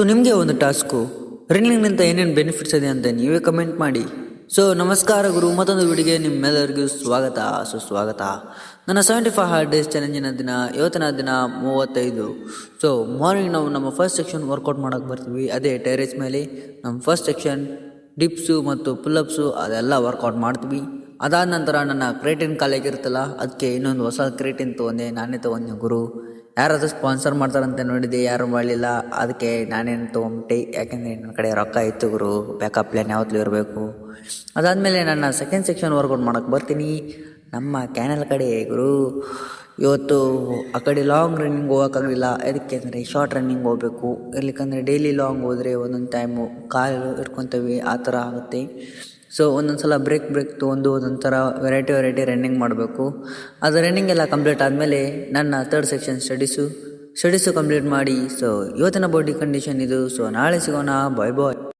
So ನಿಮಗೆ ಒಂದು task. ರನ್ನಿಂಗ್ನಿಂದ ಏನೇನು ಬೆನಿಫಿಟ್ಸ್ ಇದೆ ಅಂತ ನೀವೇ ಕಮೆಂಟ್ ಮಾಡಿ. ಸೊ ನಮಸ್ಕಾರ ಗುರು, ಮತ್ತೊಂದು ವಿಡಿಯೋಗೆ ನಿಮ್ಮೆಲ್ಲರಿಗೂ ಸ್ವಾಗತ. ಸುಸ್ವಾಗತ ನನ್ನ ಸೆವೆಂಟಿ ಫೈವ್ ಹಾರ್ಡ್ ಡೇಸ್ ಚಾಲೆಂಜಿನ ದಿನ, ಇವತ್ತಿನ ದಿನ ಮೂವತ್ತೈದು. ಸೊ ಮಾರ್ನಿಂಗ್ ನಾವು ನಮ್ಮ ಫಸ್ಟ್ ಸೆಕ್ಷನ್ ವರ್ಕೌಟ್ ಮಾಡೋಕೆ ಬರ್ತೀವಿ. ಅದೇ ಟೆರೇಸ್ ಮೇಲೆ ನಮ್ಮ ಫಸ್ಟ್ ಸೆಕ್ಷನ್ ಡಿಪ್ಸು ಮತ್ತು ಪುಲ್ಲಪ್ಸು ಅದೆಲ್ಲ ವರ್ಕೌಟ್ ಮಾಡ್ತೀವಿ. ಅದಾದ ನಂತರ ನನ್ನ ಕ್ರೇಟಿನ್ ಕಾಲೇಜ್ ಇರುತ್ತಲ್ಲ ಅದಕ್ಕೆ ಇನ್ನೊಂದು ಹೊಸ ಕ್ರೇಟಿನ್ ತೊಗೊಂಡೆ, ನಾನೇ ತೊಗೊಂಡೆ ಗುರು. ಯಾರಾದರೂ ಸ್ಪಾನ್ಸರ್ ಮಾಡ್ತಾರಂತ ನೋಡಿದೆ ಯಾರು ಮಾಡಲಿಲ್ಲ. ಅದಕ್ಕೆ ನಾನೇನು ತೊಗೊಂಬಿಟ್ಟೆ. ಯಾಕೆಂದರೆ ನನ್ನ ಕಡೆ ರೊಕ್ಕ ಇತ್ತು ಗುರು ಬ್ಯಾಕಪ್ ಪ್ಲ್ಯಾನ್ ಯಾವತ್ತೂ ಇರಬೇಕು. ಅದಾದಮೇಲೆ ನನ್ನ ಸೆಕೆಂಡ್ ಸೆಕ್ಷನ್ ವರ್ಕೌಟ್ ಮಾಡೋಕ್ಕೆ ಬರ್ತೀನಿ. ನಮ್ಮ ಕ್ಯಾನಲ್ ಕಡೆ ಗುರು, ಇವತ್ತು ಆ ಕಡೆ ಲಾಂಗ್ ರನ್ನಿಂಗ್ ಹೋಗೋಕ್ಕಾಗಲಿಲ್ಲ. ಅದಕ್ಕೆ ಅಂದರೆ ಶಾರ್ಟ್ ರನ್ನಿಂಗ್ ಹೋಗಬೇಕು. ಇರ್ಲಿಕ್ಕಂದರೆ ಡೈಲಿ ಲಾಂಗ್ ಹೋದರೆ ಒಂದೊಂದು ಟೈಮು ಕಾಲು ಇಟ್ಕೊತೀವಿ ಆ ಥರ ಆಗುತ್ತೆ. ಸೊ ಒಂದೊಂದು ಸಲ ಬ್ರೇಕ್ ಬ್ರೇಕ್ ತೊಗೊಂಡು ಒಂದೊಂದು ಥರ ವೆರೈಟಿ ವೆರೈಟಿ ರನ್ನಿಂಗ್ ಮಾಡಬೇಕು. ಅದು ರನ್ನಿಂಗ್ ಎಲ್ಲ ಕಂಪ್ಲೀಟ್ ಆದಮೇಲೆ ನನ್ನ third section studies studies complete ಮಾಡಿ ಸೊ ಇವತ್ತಿನ ಬಾಡಿ ಕಂಡೀಷನ್ ಇದು. ಸೊ ನಾಳೆ ಸಿಗೋಣ. ಬಾಯ್ ಬಾಯ್